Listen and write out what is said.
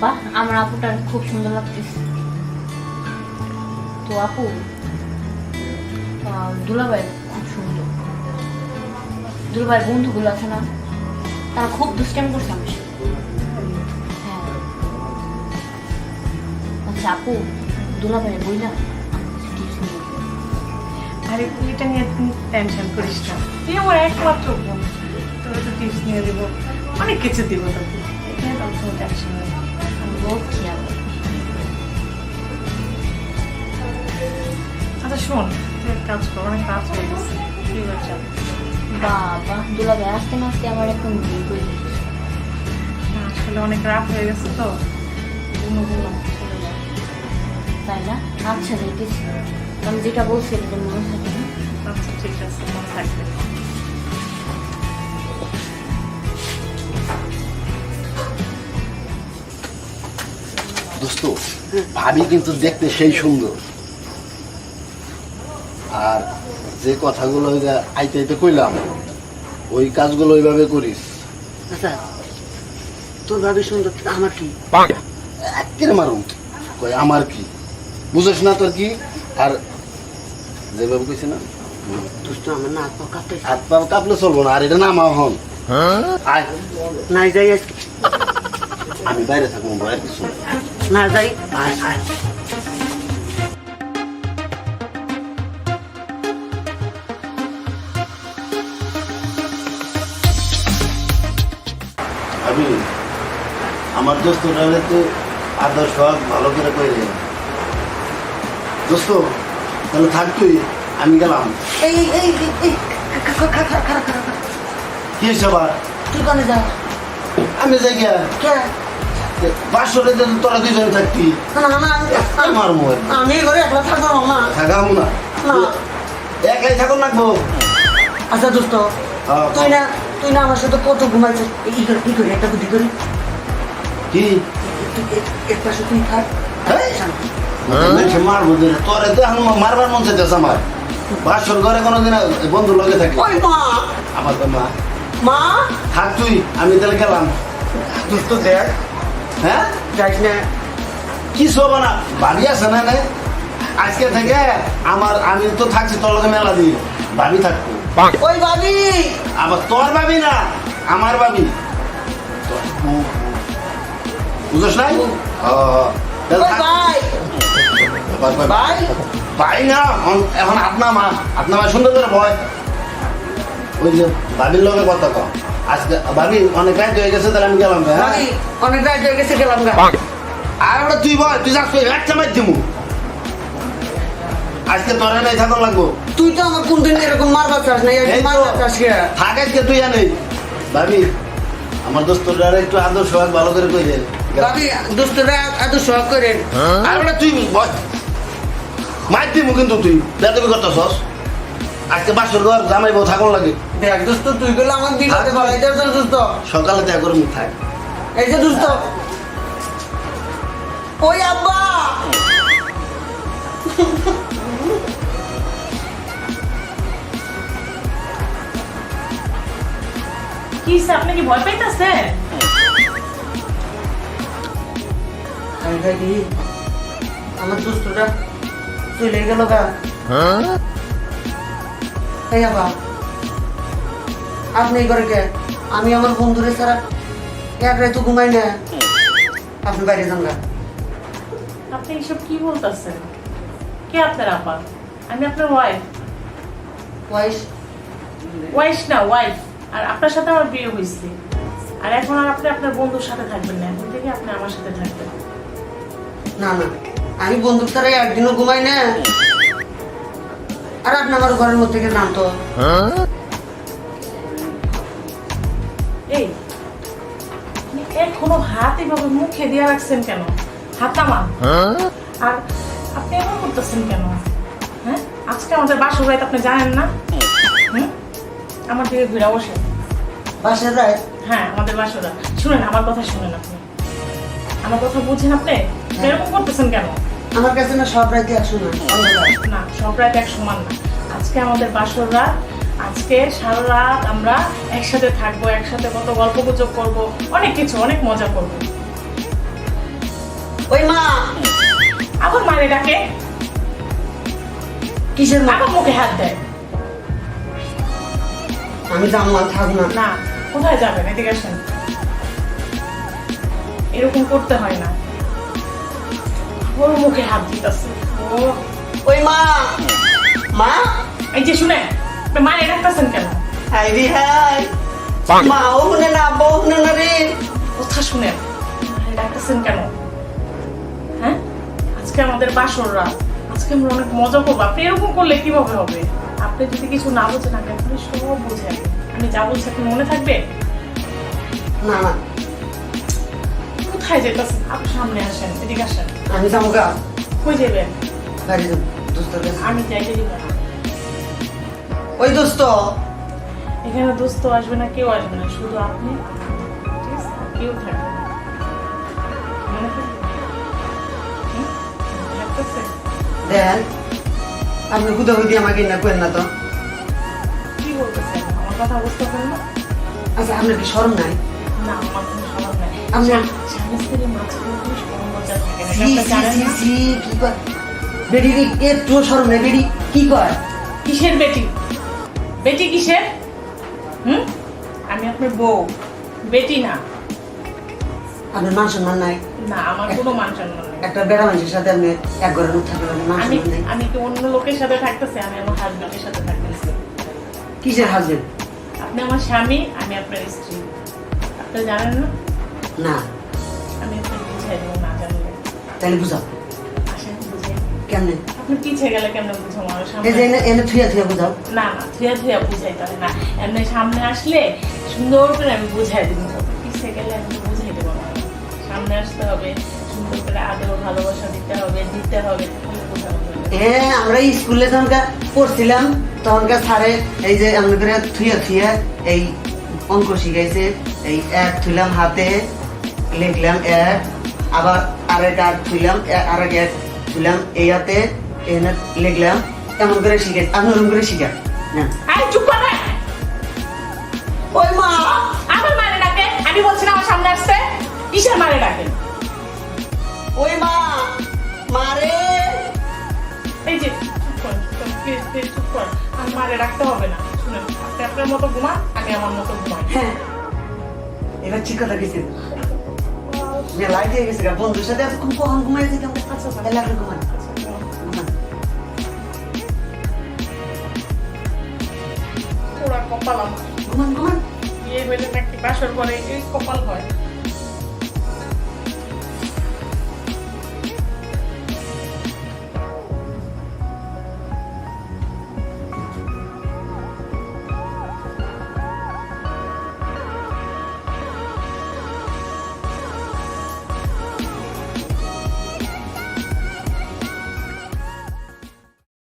বাহ আমার আপুটা খুব সুন্দর লাগতেছে। তো আপু দুলাভাই খুব সুন্দর। দুলাভাইয়ের বন্ধুগুলো আছে না, তারা খুব দুষ্টামি করছে আমার হ্যাঁ। আচ্ছা আপু, দুলাভাই নিয়ে দিও। আরে, এটা নিয়ে টেনশন করিস না। তুই আমার একমাত্র বোন। তোকে তো টিপস নিয়ে দিব। অনেক কিছু দিব তোকে। এখানে কোনো টেনশন নেই। খেয়াল রাখি। আচ্ছা শোন তুই এক কাজ কর অনেক কাজ হয়ে গেছে। বাবা আস্তে না আস্তে আমার বিয়ে করে। আসলে অনেক রাত হয়ে গেছে তো। তাই না? আচ্ছা দেখেছি। আমি যেটা বলছি এটা মনে থাকে আচ্ছা ঠিক আছে মনে থাকবে। দোস্ত ভাবি কিন্তু দেখতে সেই সুন্দর। আর যে কথাগুলো আইতে আইতে কইলাম ওই কাজগুলো ওইভাবে করিস। আচ্ছা তোর ভাবি সুন্দর আমার কি? একের মারুম। কই আমার কি? বুঝিস না তোর কি? আর যেভাবে কইছে না? দুষ্ট আমার না তো কাটতে হাত পা কাঁপলে চলবো না আর এটা নামা হন নাই যাই আমি বাইরে থাকব ভয়ের কিছু। না যাই আয় আয়। আমি আমার দোস্ত নাহলে তো আদর সোহাগ ভালো করে কই রে দোস্ত তাহলে থাক তুই আমি গেলাম। এই এই এই। কি আবার? তুই কানে যা আমি যাই গিয়া। কে? বাসরে যে তোরা দুজনে থাকতি। না না না আমি- আমার আমি ঘরে একলা থাকব না। থাকামু না। না। একাই থাকুন লাগবো আচ্ছা দোস্ত হ্যাঁ, তুই না তুই না আমার সাথে কত ঘুমাইছিস? এই কি করি একটা বুদ্ধি করি। কি? এক- এক পাশে তুই থাক। মারবো তোরে তো এখন মারবার মন চাইতেছে আমার। বাসর ঘরে কোনোদিন বন্ধু লগে থাকি। মা। আমার তো মা। মা? থাক তুই আমি তাহলে গেলাম। দোস্ত দেখ হ্যাঁ? যাইস না। কি শোভা না ভাবি আছে না নে? আজকে থেকে আমার আমি তো থাকছি তোর লগে মেলা দিই ভাবি থাকব। ওই ভাবি! আবার তোর ভাবি না আমার ভাবি। বুঝছ নাই। ভাই! ভাই, না এখন- এখন আপনা মা। আপনা মা সুন্দর করে ভয়। ওই যে ভাবির লগে কথা কম আজকে ভাবি অনেক রাত হয়ে গেছে তাহলে আমি গেলাম হ্যাঁ? ভাবি অনেক রাত হয়ে গেছে গেলাম গা। আর ওটা তুই বল তুই যাস তুই একটা মার দিমু। আজকে তোরে নাই থাকুন লাগবো। তুই তো আমার কোনদিন এরকম মারবা চাস না এই তো। মারবা চাস কে? থাক আজকে তুই জানিস ভাবি আমার দোস্তরা একটু আদর সোহাগ ভালো করে কই দে ভাবি দোস্তরা এত শখ করেন আর ওটা তুই বল। মার দিমু কিন্তু তুই। বেতবি করতেছস? আজকে বাসর ঘর জামাই বউ থাকুন লাগে। দেখ দোস্ত তুই গুলো আমার বিপদে ভালো এটা তো দোস্ত। সকালে দেখা করে মুখ থাক। এই যে দোস্ত। ওই আব্বা। কি আপনি কি ভয় পাইতেছেন? আমার দোস্তরা চলে গেল গা। এই আপনি ঘরে কে? আমি আমার বন্ধুরে ছাড়া এক রাত তো ঘুমাই না। আপনি বাইরে যান গা আপনি এসব কি বলতেছেন? কে আপনার আপা আমি আপনার ওয়াইফ ওয়াইস ওয়াইফ না ওয়াইফ আর আপনার সাথে আমার বিয়ে হয়েছে। আর এখন আর আপনি আপনার বন্ধুর সাথে থাকবেন না। এখন থেকে আপনি আমার সাথে থাকবেন। না না। আমি বন্ধুর ছাড়া একদিনও ঘুমাই না। আর আপনি আমার ঘরের মধ্যে থেকে তো। এই এখনও হাত এভাবে মুখে দিয়ে রাখছেন কেন? হাত আমার? আর আপনি এমন করতেছেন কেন? হ্যাঁ? আজকে আমাদের বাসর রাত আপনি জানেন না? আমার দিকে ঘুরে বসে বাসায় যায় হ্যাঁ আমাদের বাসরা শুনেন আমার কথা শুনেন আপনি। আমার কথা বুঝেন আপনি এরকম করতেছেন কেন? আমার কাছে না সব রাইতে একশো না না সব রাত এক সমান না। আজকে আমাদের বাসর রাত। আজকে সারা রাত আমরা একসাথে থাকব একসাথে কত গল্প গুজব করব অনেক কিছু অনেক মজা করব। ওই মা! আবার মানে ডাকে? কিসের মা? মুখে হাত দেয়। আমি যাব আর থাকব না। না কোথায় যাবেন? এদিকে আসেন। এরকম করতে হয় না। ওর মুখে হাত দিতেছে। ও ওই মা। মা? এই যে শুনে মারে ডাকতেছেন কেন? হাই রে হাই। মা ও শুনে না আব্বা ও শুনে না রে। কথা শুনেন মারে ডাকতেছেন কেন? হ্যাঁ? আজকে আমাদের বাসর রাত। আজকে আমরা অনেক মজা করব। আপনি এরকম করলে কীভাবে হবে? আপনি যদি কিছু না বোঝেন আগে আপনি সব বুঝেন আমি যা বলছি আপনি মনে থাকবে? না না। কোথায় যেতেছেন আপনি সামনে আসেন এদিকে আসেন। আমি যাব গা কই যাবেন গাড়ি যাব দোস্তর কাছে আমি যাইতে দিব না। ওই দোস্ত। এখানে দোস্ত আসবে না কেউ আসবে না শুধু আপনি। কেউ থাকবে? দেন আপনি কুদি আমাকে না করেন না তো। কি বলতেছেন? আমার কথা বুঝতে পারেন না? আচ্ছা আপনার কি শরম নাই? না আমার কোনো কোনো সরম নেই কি কয়? কিসের বেটি? বেটি কিসের? হুম? আমি আপনার বউ। বেটি না। আপনার মান সম্মান নাই? না আমার কোনো মান সম্মান নেই। একটা বেড়া মানুষের সাথে আপনি এক থাকবেন মান সম্মান নেই? আমি কি অন্য লোকের সাথে থাকতেছি? আমি আমার হাজবেন্ডের সাথে থাকতেছি। কিসের হাজবেন্ড আপনি আমার স্বামী আমি আপনার স্ত্রী। আপনি জানেন না? না। আমি আপনাকে বুঝাই দেবো না জানলে। তাহলে বুঝাও। আসেন বুঝাই কেমনে? আপনি পিছিয়ে গেলে কেমন বুঝাবো? আমার এই যে এনে এনে থুয়া থুয়া বুঝাও। না না থুয়া থুয়া বুঝাইতে হয় না। এমনি সামনে আসলে সুন্দর করে আমি বুঝাই দেবো। পিছিয়ে গেলে আমি বুঝাই দেবো না। সামনে আসতে হবে সুন্দর করে আদর ভালোবাসা দিতে হবে দিতে হবে তাহলে বোঝানো যাবে। হ্যাঁ আমরা স্কুলে তখনকার পড়ছিলাম তখনকার স্যারে এই যে আমরা করে থুয়া থুয়া এই অঙ্ক শিখাইছে। এই এক থুইলাম হাতে লিখলাম এক আবার আরেক থুইলাম এ- আরেক এক থুইলাম এই হাতে এনে লিখলাম এমন করে শিখাই আপনি ওরকম করে শিখা। না। চুপ করে ওই মা। আমার ডাকে আমি বলছি না আমার সামনে আসছে কিসের ডাকে? ওই মা মারে এই যে চুপ কর প্লিজ প্লিজ চুপ কর। আর মারে রাখতে হবে না শুনেন আপনি আপনার মতো ঘুমান আমি আমার মতো ঘুমাই। হ্যাঁ। এবার ঠিক কথা গেছে মেলায় দিয়ে গেছে গা। বন্ধুর সাথে এতক্ষণ কখন ঘুমাই আচ্ছা, আচ্ছা। এলাকার ঘুমান আচ্ছা, ঘুমান পুরা কপাল আমার ঘুমান ঘুমান বিয়ে হইলে নাকি বাসর করে এই কপাল হয়